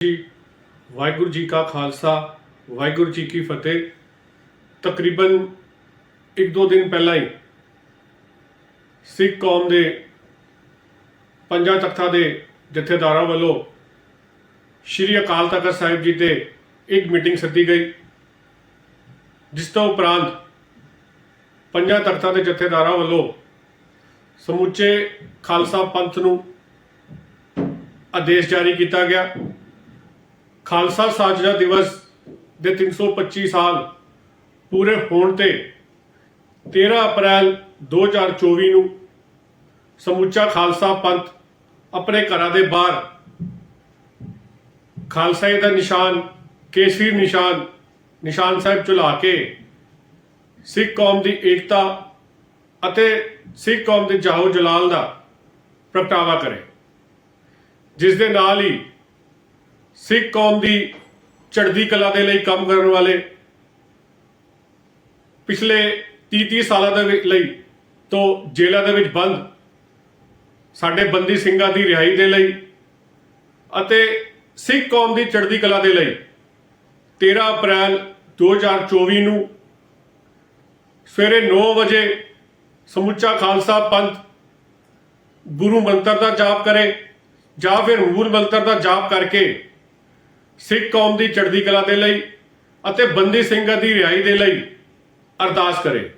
ਜੀ, ਵਾਹਿਗੁਰੂ ਜੀ ਕਾ ਖਾਲਸਾ, ਵਾਹਿਗੁਰੂ ਜੀ ਕੀ ਫਤਿਹ। ਤਕਰੀਬਨ ਇੱਕ ਦੋ ਦਿਨ ਪਹਿਲਾਂ ਹੀ ਸਿੱਖ ਕੌਮ ਦੇ ਪੰਜਾਂ ਤਖਤਾਂ ਦੇ ਜਥੇਦਾਰਾਂ ਵੱਲੋਂ ਸ਼੍ਰੀ ਅਕਾਲ ਤਖਤ ਸਾਹਿਬ ਜੀ ਤੇ ਇੱਕ ਮੀਟਿੰਗ ਸੱਦੀ ਗਈ, ਜਿਸ ਤੋਂ ਉਪਰੰਤ ਪੰਜਾਂ ਤਖਤਾਂ ਦੇ ਜਥੇਦਾਰਾਂ ਵੱਲੋਂ ਸਮੁੱਚੇ ਖਾਲਸਾ ਪੰਥ ਨੂੰ ਆਦੇਸ਼ ਜਾਰੀ ਕੀਤਾ ਗਿਆ। ਖਾਲਸਾ ਸਾਜਨਾ ਦਿਵਸ ਦੇ 325 ਸਾਲ ਪੂਰੇ ਹੋਣ ਤੇ 13 ਅਪ੍ਰੈਲ 2024 ਨੂੰ ਸਮੁੱਚਾ ਖਾਲਸਾ ਪੰਥ ਆਪਣੇ ਘਰਾਂ ਦੇ ਬਾਹਰ ਖਾਲਸਾਈ ਦਾ ਨਿਸ਼ਾਨ ਕੇਸਰੀ ਨਿਸ਼ਾਨ ਨਿਸ਼ਾਨ ਸਾਹਿਬ ਚੁਲਾ ਕੇ ਸਿੱਖ ਕੌਮ ਦੀ ਏਕਤਾ ਅਤੇ ਸਿੱਖ ਕੌਮ ਦੇ ਜਾਹੋ ਜਲਾਲ ਦਾ ਪ੍ਰਗਟਾਵਾ ਕਰੇ। ਜਿਸ ਦੇ ਨਾਲ ਹੀ ਸਿੱਖ ਕੌਮ ਦੀ ਚੜ੍ਹਦੀ ਕਲਾ ਦੇ ਲਈ ਕੰਮ ਕਰਨ ਵਾਲੇ ਪਿਛਲੇ 30-30 ਸਾਲਾਂ ਦੇ ਲਈ ਤੋਂ ਜੇਲ੍ਹਾਂ ਦੇ ਵਿੱਚ ਬੰਦ, ਸਾਡੇ ਬੰਦੀ ਸਿੰਘਾਂ ਦੀ ਰਿਹਾਈ ਦੇ ਲਈ ਅਤੇ ਸਿੱਖ ਕੌਮ ਦੀ ਚੜ੍ਹਦੀ ਕਲਾ ਦੇ ਲਈ 13 ਅਪ੍ਰੈਲ 2024 ਨੂੰ ਸਵੇਰੇ 9 ਵਜੇ ਸਮੁੱਚਾ ਖਾਲਸਾ ਪੰਥ ਗੁਰੂ ਮੰਤਰ ਦਾ ਜਾਪ ਕਰੇ ਜਾਂ ਫਿਰ ਮੂਲ ਮੰਤਰ ਦਾ ਜਾਪ ਕਰਕੇ ਸਿੱਖ ਕੌਮ ਦੀ ਚੜ੍ਹਦੀ ਕਲਾ ਦੇ ਲਈ ਅਤੇ ਬੰਦੀ ਸਿੰਘਾਂ ਦੀ ਰਿਹਾਈ ਦੇ ਲਈ ਅਰਦਾਸ ਕਰੇ।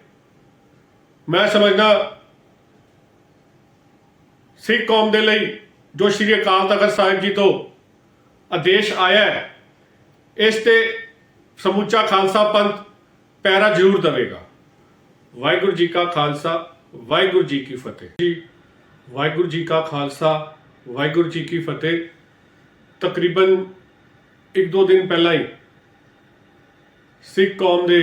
ਮੈਂ ਸਮਝਦਾ ਸਿੱਖ ਕੌਮ ਦੇ ਲਈ ਜੋ ਸ਼੍ਰੀ ਅਕਾਲ ਤਖਤ ਸਾਹਿਬ ਜੀ ਤੋਂ ਆਦੇਸ਼ ਆਇਆ ਹੈ, ਇਸ ਤੇ ਸਮੁੱਚਾ ਖਾਲਸਾ ਪੰਥ ਪੈਰਾ ਜ਼ਰੂਰ ਦੇਵੇਗਾ। ਵਾਹਿਗੁਰੂ ਜੀ ਕਾ ਖਾਲਸਾ, ਵਾਹਿਗੁਰੂ ਜੀ ਕੀ ਫਤਿਹ। ਜੀ, ਵਾਹਿਗੁਰੂ ਜੀ ਕਾ ਖਾਲਸਾ, ਵਾਹਿਗੁਰੂ ਜੀ ਕੀ ਫਤਿਹ। ਤਕਰੀਬਨ ਇੱਕ ਦੋ ਦਿਨ ਪਹਿਲਾਂ ਹੀ ਸਿੱਖ ਕੌਮ ਦੇ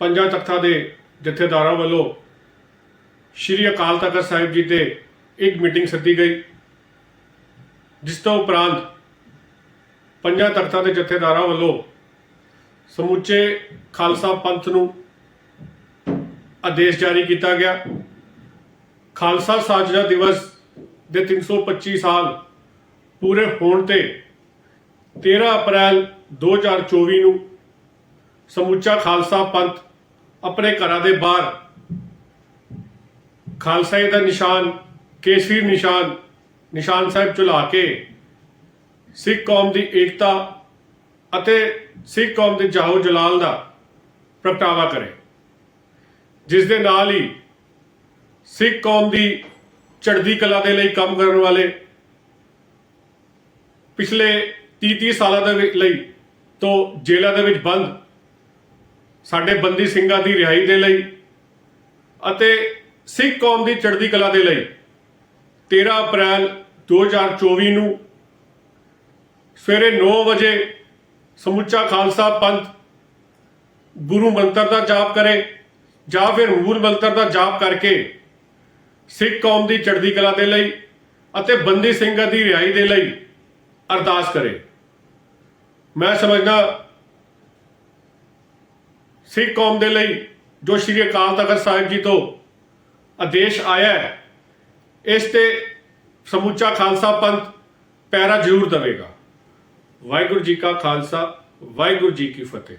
ਪੰਜਾਂ ਤਖਤਾਂ ਦੇ ਜਥੇਦਾਰਾਂ ਵੱਲੋਂ ਸ਼੍ਰੀ ਅਕਾਲ ਤਖਤ ਸਾਹਿਬ ਜੀ ਤੇ ਇੱਕ ਮੀਟਿੰਗ ਸੱਦੀ ਗਈ, ਜਿਸ ਤੋਂ ਉਪਰੰਤ ਪੰਜਾਂ ਤਖਤਾਂ ਦੇ ਜਥੇਦਾਰਾਂ ਵੱਲੋਂ ਸਮੁੱਚੇ ਖਾਲਸਾ ਪੰਥ ਨੂੰ ਆਦੇਸ਼ ਜਾਰੀ ਕੀਤਾ ਗਿਆ। ਖਾਲਸਾ ਸਾਜਨਾ ਦਿਵਸ ਦੇ 325 ਸਾਲ ਪੂਰੇ ਹੋਣ ਤੇ 13 ਅਪ੍ਰੈਲ 2024 ਨੂੰ ਸਮੁੱਚਾ ਖਾਲਸਾ ਪੰਥ ਆਪਣੇ ਘਰਾਂ ਦੇ ਬਾਹਰ ਖਾਲਸਾਈ ਦਾ ਨਿਸ਼ਾਨ ਕੇਸਰੀ ਨਿਸ਼ਾਨ ਨਿਸ਼ਾਨ ਸਾਹਿਬ ਚੁਲਾ ਕੇ ਸਿੱਖ ਕੌਮ ਦੀ ਏਕਤਾ ਅਤੇ ਸਿੱਖ ਕੌਮ ਦੇ ਜਾਹੋ ਜਲਾਲ ਦਾ ਪ੍ਰਗਟਾਵਾ ਕਰੇ, ਜਿਸ ਦੇ ਨਾਲ ਹੀ ਸਿੱਖ ਕੌਮ ਦੀ ਚੜ੍ਹਦੀ ਕਲਾ ਦੇ ਲਈ ਕੰਮ ਕਰਨ ਵਾਲੇ ਪਿਛਲੇ 30-30 ਸਾਲਾਂ ਦੇ ਲਈ ਤੋਂ ਜੇਲ੍ਹਾਂ ਦੇ ਵਿੱਚ ਬੰਦ। ਸਾਡੇ ਬੰਦੀ ਸਿੰਘਾਂ ਦੀ ਰਿਹਾਈ ਦੇ ਲਈ ਅਤੇ ਸਿੱਖ ਕੌਮ ਦੀ ਚੜ੍ਹਦੀ ਕਲਾ ਦੇ ਲਈ 13 ਅਪ੍ਰੈਲ 2024 ਨੂੰ ਸਵੇਰੇ 9 ਵਜੇ ਸਮੁੱਚਾ ਖਾਲਸਾ ਪੰਥ ਗੁਰੂ ਮੰਤਰ ਦਾ ਜਾਪ ਕਰੇ ਜਾਂ ਫਿਰ ਮੂਲ ਮੰਤਰ ਦਾ ਜਾਪ ਕਰਕੇ ਸਿੱਖ ਕੌਮ ਦੀ ਚੜ੍ਹਦੀ ਕਲਾ ਦੇ ਲਈ ਅਤੇ ਬੰਦੀ ਸਿੰਘਾਂ ਦੀ ਰਿਹਾਈ ਦੇ ਲਈ ਅਰਦਾਸ ਕਰੇ। ਮੈਂ ਸਮਝਦਾ ਸਿੱਖ ਕੌਮ ਦੇ ਲਈ ਜੋ ਸ਼੍ਰੀ ਅਕਾਲ ਤਖਤ ਸਾਹਿਬ ਜੀ ਤੋਂ ਆਦੇਸ਼ ਆਇਆ ਹੈ, ਇਸ ਤੇ ਸਮੁੱਚਾ ਖਾਲਸਾ ਪੰਥ ਪੈਰਾ ਜ਼ਰੂਰ ਦੇਵੇਗਾ। ਵਾਹਿਗੁਰੂ ਜੀ ਕਾ ਖਾਲਸਾ, ਵਾਹਿਗੁਰੂ ਜੀ ਕੀ ਫਤਿਹ।